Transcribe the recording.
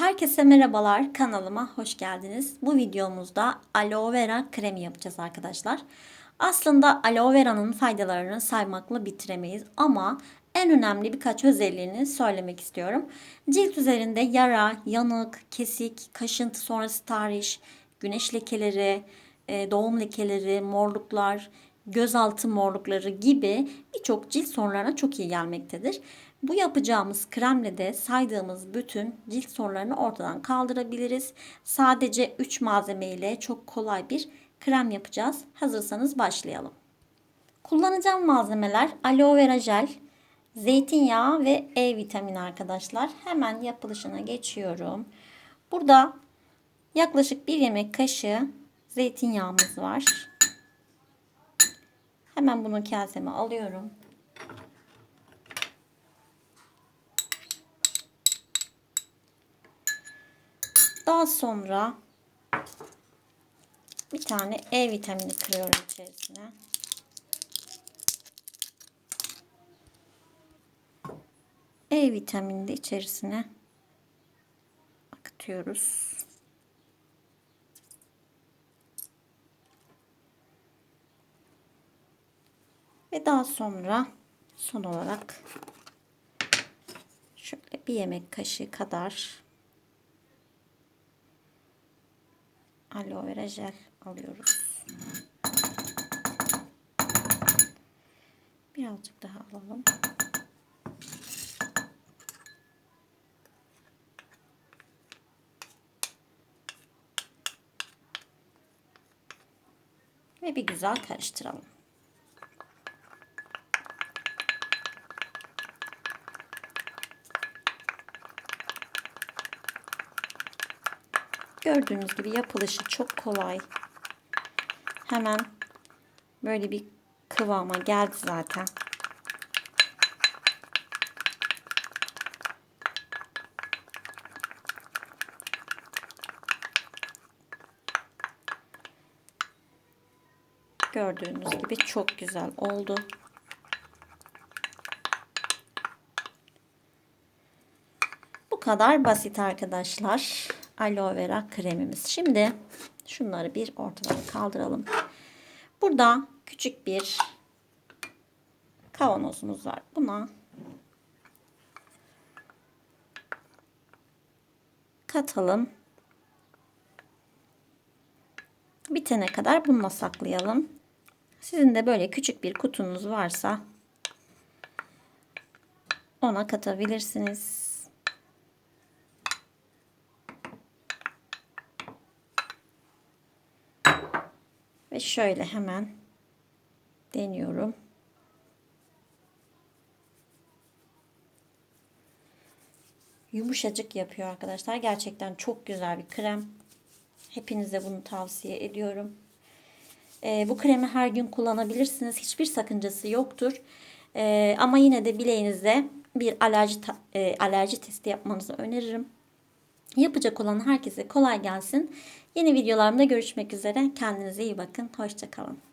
Herkese merhabalar kanalıma hoş geldiniz. Bu videomuzda aloe vera kremi yapacağız arkadaşlar. Aslında aloe vera'nın faydalarını saymakla bitiremeyiz ama en önemli birkaç özelliğini söylemek istiyorum. Cilt üzerinde yara, yanık, kesik, kaşıntı sonrası tahriş, güneş lekeleri, e, doğum lekeleri, morluklar, gözaltı morlukları gibi birçok cilt sorunlarına çok iyi gelmektedir. Bu yapacağımız kremle de saydığımız bütün cilt sorunlarını ortadan kaldırabiliriz. Sadece 3 malzeme ile çok kolay bir krem yapacağız. Hazırsanız başlayalım. Kullanacağım malzemeler aloe vera jel, zeytinyağı ve E vitamini arkadaşlar. Hemen yapılışına geçiyorum. Burada yaklaşık bir yemek kaşığı zeytinyağımız var. Hemen bunu kaseme alıyorum. Daha sonra bir tane E vitamini kırıyorum içerisine. E vitamini de içerisine akıtıyoruz. Ve daha sonra son olarak şöyle bir yemek kaşığı kadar aloe vera jel alıyoruz. Birazcık daha alalım. Ve bir güzel karıştıralım. Gördüğünüz gibi yapılışı çok kolay. Hemen böyle bir kıvama geldi zaten. Gördüğünüz gibi çok güzel oldu. Bu kadar basit arkadaşlar. Aloe vera kremimiz. Şimdi şunları bir ortadan kaldıralım. Burada küçük bir kavanozumuz var. Buna katalım. Bitene kadar bununla saklayalım. Sizin de böyle küçük bir kutunuz varsa ona katabilirsiniz. Şöyle hemen deniyorum. Yumuşacık yapıyor arkadaşlar. Gerçekten çok güzel bir krem. Hepinize bunu tavsiye ediyorum. Ee, bu kremi her gün kullanabilirsiniz. Hiçbir sakıncası yoktur. Ee, ama yine de bileğinizde bir alerji e, alerji testi yapmanızı öneririm. Yapacak olan herkese kolay gelsin. Yeni videolarımda görüşmek üzere. Kendinize iyi bakın. Hoşçakalın.